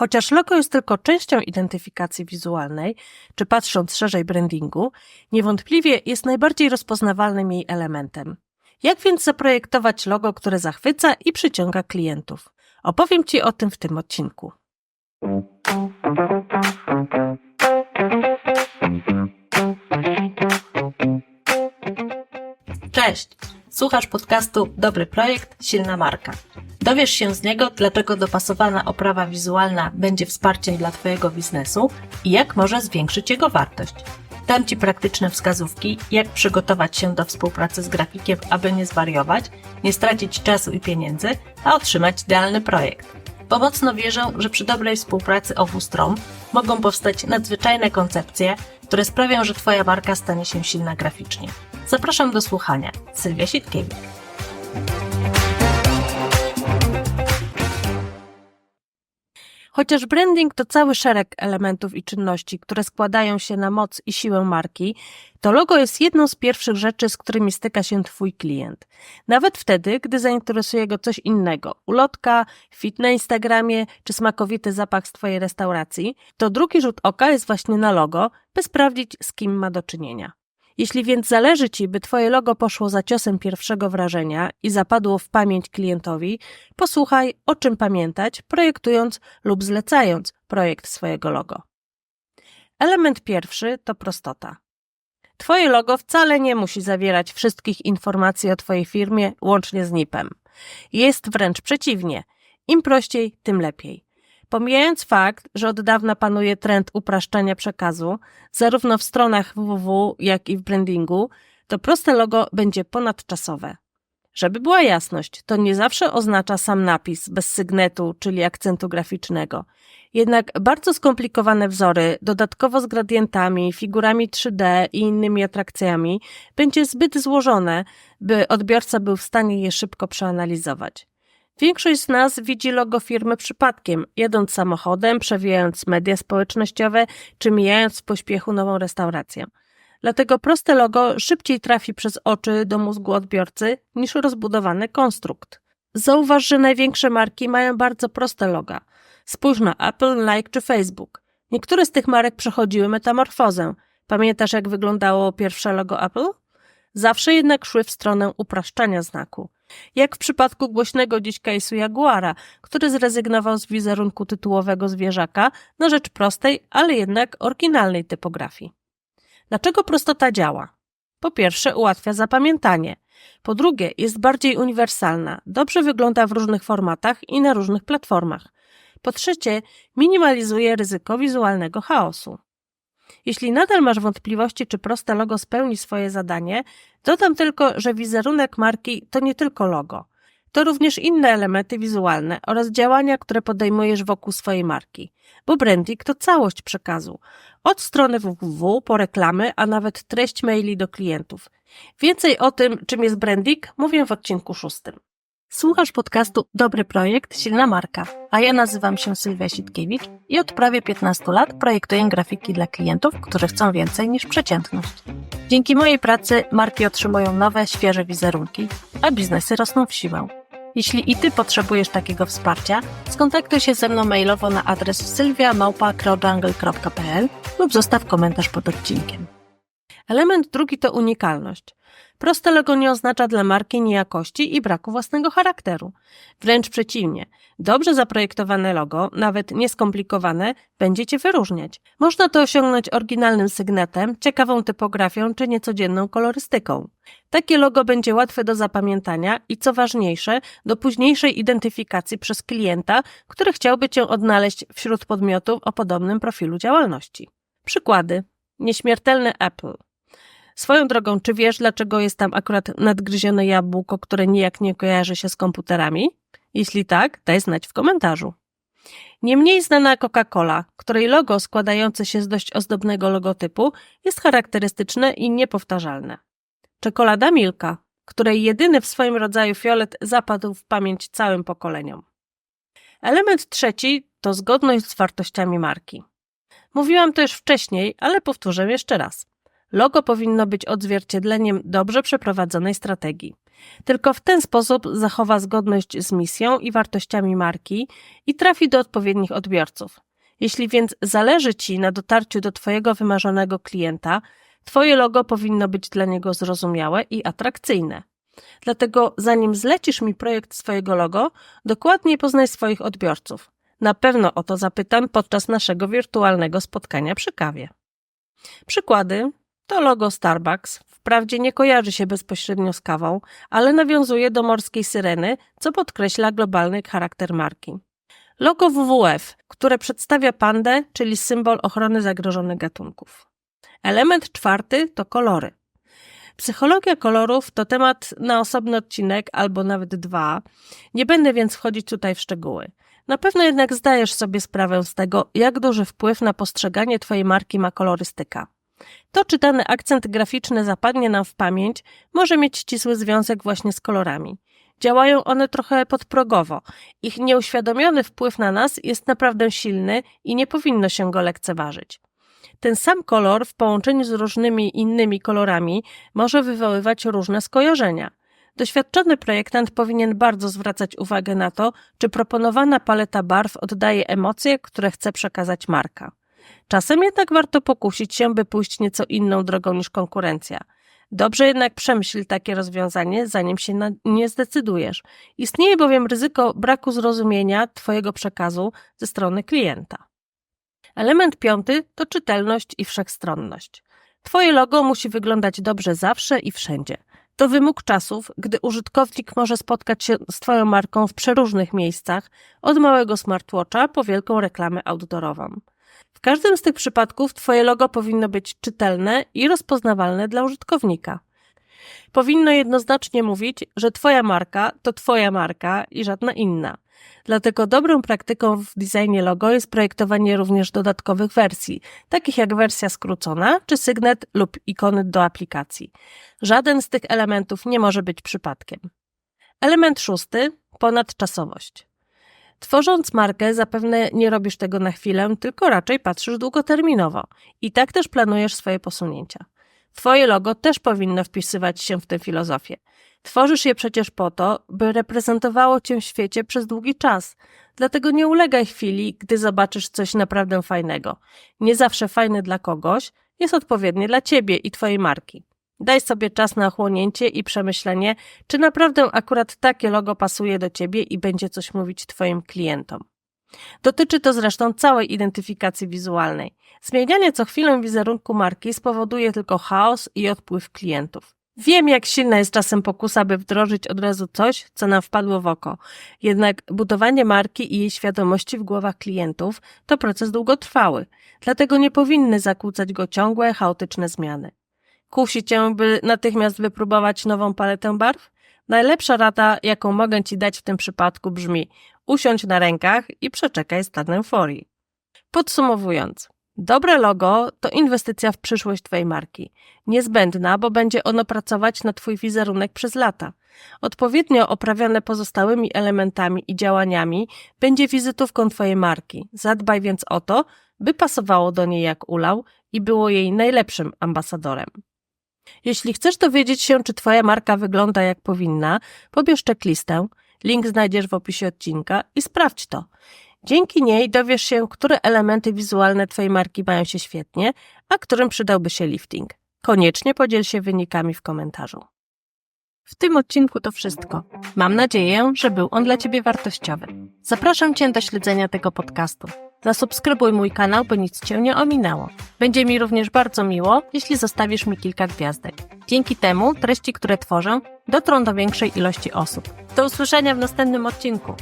Chociaż logo jest tylko częścią identyfikacji wizualnej, czy patrząc szerzej brandingu, niewątpliwie jest najbardziej rozpoznawalnym jej elementem. Jak więc zaprojektować logo, które zachwyca i przyciąga klientów? Opowiem Ci o tym w tym odcinku. Cześć! Słuchasz podcastu Dobry Projekt, Silna Marka. Dowiesz się z niego, dlaczego dopasowana oprawa wizualna będzie wsparciem dla Twojego biznesu i jak może zwiększyć jego wartość. Dam Ci praktyczne wskazówki, jak przygotować się do współpracy z grafikiem, aby nie zwariować, nie stracić czasu i pieniędzy, a otrzymać idealny projekt. Bo mocno wierzę, że przy dobrej współpracy obu stron mogą powstać nadzwyczajne koncepcje, które sprawią, że Twoja marka stanie się silna graficznie. Zapraszam do słuchania. Sylwia Sitkiewicz. Chociaż branding to cały szereg elementów i czynności, które składają się na moc i siłę marki, to logo jest jedną z pierwszych rzeczy, z którymi styka się Twój klient. Nawet wtedy, gdy zainteresuje go coś innego ulotka, fit na Instagramie czy smakowity zapach z Twojej restauracji to drugi rzut oka jest właśnie na logo, by sprawdzić, z kim ma do czynienia. Jeśli więc zależy Ci, by Twoje logo poszło za ciosem pierwszego wrażenia i zapadło w pamięć klientowi, posłuchaj, o czym pamiętać, projektując lub zlecając projekt swojego logo. Element pierwszy to prostota. Twoje logo wcale nie musi zawierać wszystkich informacji o Twojej firmie, łącznie z NIP-em. Jest wręcz przeciwnie. Im prościej, tym lepiej. Pomijając fakt, że od dawna panuje trend upraszczania przekazu, zarówno w stronach www, jak i w brandingu, to proste logo będzie ponadczasowe. Żeby była jasność, to nie zawsze oznacza sam napis bez sygnetu, czyli akcentu graficznego. Jednak bardzo skomplikowane wzory, dodatkowo z gradientami, figurami 3D i innymi atrakcjami, będzie zbyt złożone, by odbiorca był w stanie je szybko przeanalizować. Większość z nas widzi logo firmy przypadkiem, jadąc samochodem, przewijając media społecznościowe czy mijając w pośpiechu nową restaurację. Dlatego proste logo szybciej trafi przez oczy do mózgu odbiorcy niż rozbudowany konstrukt. Zauważ, że największe marki mają bardzo proste loga. Spójrz na Apple, Nike czy Facebook. Niektóre z tych marek przechodziły metamorfozę. Pamiętasz, jak wyglądało pierwsze logo Apple? Zawsze jednak szły w stronę upraszczania znaku. Jak w przypadku głośnego dziś case'u Jaguara, który zrezygnował z wizerunku tytułowego zwierzaka na rzecz prostej, ale jednak oryginalnej typografii. Dlaczego prostota działa? Po pierwsze, ułatwia zapamiętanie. Po drugie, jest bardziej uniwersalna, dobrze wygląda w różnych formatach i na różnych platformach. Po trzecie, minimalizuje ryzyko wizualnego chaosu. Jeśli nadal masz wątpliwości, czy proste logo spełni swoje zadanie, dodam tylko, że wizerunek marki to nie tylko logo. To również inne elementy wizualne oraz działania, które podejmujesz wokół swojej marki. Bo branding to całość przekazu. Od strony www po reklamy, a nawet treść maili do klientów. Więcej o tym, czym jest branding, mówię w odcinku szóstym. Słuchasz podcastu Dobry Projekt, Silna Marka, a ja nazywam się Sylwia Sitkiewicz i od prawie 15 lat projektuję grafiki dla klientów, którzy chcą więcej niż przeciętność. Dzięki mojej pracy marki otrzymują nowe, świeże wizerunki, a biznesy rosną w siłę. Jeśli i Ty potrzebujesz takiego wsparcia, skontaktuj się ze mną mailowo na adres sylwiamałpa.crowdjungle.pl lub zostaw komentarz pod odcinkiem. Element drugi to unikalność. Proste logo nie oznacza dla marki niejakości i braku własnego charakteru. Wręcz przeciwnie. Dobrze zaprojektowane logo, nawet nieskomplikowane, będzie Cię wyróżniać. Można to osiągnąć oryginalnym sygnetem, ciekawą typografią czy niecodzienną kolorystyką. Takie logo będzie łatwe do zapamiętania i co ważniejsze, do późniejszej identyfikacji przez klienta, który chciałby Cię odnaleźć wśród podmiotów o podobnym profilu działalności. Przykłady. Nieśmiertelny Apple. Swoją drogą, czy wiesz, dlaczego jest tam akurat nadgryzione jabłko, które nijak nie kojarzy się z komputerami? Jeśli tak, daj znać w komentarzu. Niemniej znana Coca-Cola, której logo składające się z dość ozdobnego logotypu jest charakterystyczne i niepowtarzalne. Czekolada Milka, której jedyny w swoim rodzaju fiolet zapadł w pamięć całym pokoleniom. Element trzeci to zgodność z wartościami marki. Mówiłam to już wcześniej, ale powtórzę jeszcze raz. Logo powinno być odzwierciedleniem dobrze przeprowadzonej strategii. Tylko w ten sposób zachowa zgodność z misją i wartościami marki i trafi do odpowiednich odbiorców. Jeśli więc zależy Ci na dotarciu do Twojego wymarzonego klienta, Twoje logo powinno być dla niego zrozumiałe i atrakcyjne. Dlatego, zanim zlecisz mi projekt swojego logo, dokładnie poznaj swoich odbiorców. Na pewno o to zapytam podczas naszego wirtualnego spotkania przy kawie. Przykłady to logo Starbucks. Wprawdzie nie kojarzy się bezpośrednio z kawą, ale nawiązuje do morskiej syreny, co podkreśla globalny charakter marki. Logo WWF, które przedstawia pandę, czyli symbol ochrony zagrożonych gatunków. Element czwarty to kolory. Psychologia kolorów to temat na osobny odcinek albo nawet dwa. Nie będę więc wchodzić tutaj w szczegóły. Na pewno jednak zdajesz sobie sprawę z tego, jak duży wpływ na postrzeganie Twojej marki ma kolorystyka. To, czy dany akcent graficzny zapadnie nam w pamięć, może mieć ścisły związek właśnie z kolorami. Działają one trochę podprogowo. Ich nieuświadomiony wpływ na nas jest naprawdę silny i nie powinno się go lekceważyć. Ten sam kolor w połączeniu z różnymi innymi kolorami może wywoływać różne skojarzenia. Doświadczony projektant powinien bardzo zwracać uwagę na to, czy proponowana paleta barw oddaje emocje, które chce przekazać marka. Czasem jednak warto pokusić się, by pójść nieco inną drogą niż konkurencja. Dobrze jednak przemyśl takie rozwiązanie, zanim się na nie zdecydujesz. Istnieje bowiem ryzyko braku zrozumienia Twojego przekazu ze strony klienta. Element piąty to czytelność i wszechstronność. Twoje logo musi wyglądać dobrze zawsze i wszędzie. To wymóg czasów, gdy użytkownik może spotkać się z Twoją marką w przeróżnych miejscach, od małego smartwatcha po wielką reklamę outdoorową. W każdym z tych przypadków Twoje logo powinno być czytelne i rozpoznawalne dla użytkownika. Powinno jednoznacznie mówić, że Twoja marka to Twoja marka i żadna inna. Dlatego dobrą praktyką w designie logo jest projektowanie również dodatkowych wersji, takich jak wersja skrócona czy sygnet lub ikony do aplikacji. Żaden z tych elementów nie może być przypadkiem. Element szósty ponadczasowość. Tworząc markę, zapewne nie robisz tego na chwilę, tylko raczej patrzysz długoterminowo i tak też planujesz swoje posunięcia. Twoje logo też powinno wpisywać się w tę filozofię. Tworzysz je przecież po to, by reprezentowało cię w świecie przez długi czas. Dlatego nie ulegaj chwili, gdy zobaczysz coś naprawdę fajnego. Nie zawsze fajne dla kogoś jest odpowiednie dla ciebie i twojej marki. Daj sobie czas na ochłonięcie i przemyślenie, czy naprawdę akurat takie logo pasuje do ciebie i będzie coś mówić twoim klientom. Dotyczy to zresztą całej identyfikacji wizualnej. Zmienianie co chwilę wizerunku marki spowoduje tylko chaos i odpływ klientów. Wiem, jak silna jest czasem pokusa, by wdrożyć od razu coś, co nam wpadło w oko. Jednak budowanie marki i jej świadomości w głowach klientów to proces długotrwały, dlatego nie powinny zakłócać go ciągłe, chaotyczne zmiany. Kusi cię, by natychmiast wypróbować nową paletę barw? Najlepsza rada, jaką mogę ci dać w tym przypadku brzmi: usiądź na rękach i przeczekaj stan euforii. Podsumowując, dobre logo to inwestycja w przyszłość Twojej marki. Niezbędna, bo będzie ono pracować na Twój wizerunek przez lata. Odpowiednio oprawione pozostałymi elementami i działaniami będzie wizytówką Twojej marki. Zadbaj więc o to, by pasowało do niej jak ulał i było jej najlepszym ambasadorem. Jeśli chcesz dowiedzieć się, czy Twoja marka wygląda jak powinna, pobierz checklistę, link znajdziesz w opisie odcinka i sprawdź to. Dzięki niej dowiesz się, które elementy wizualne Twojej marki mają się świetnie, a którym przydałby się lifting. Koniecznie podziel się wynikami w komentarzu. W tym odcinku to wszystko. Mam nadzieję, że był on dla Ciebie wartościowy. Zapraszam Cię do śledzenia tego podcastu. Zasubskrybuj mój kanał, by nic Cię nie ominęło. Będzie mi również bardzo miło, jeśli zostawisz mi kilka gwiazdek. Dzięki temu treści, które tworzę, dotrą do większej ilości osób. Do usłyszenia w następnym odcinku.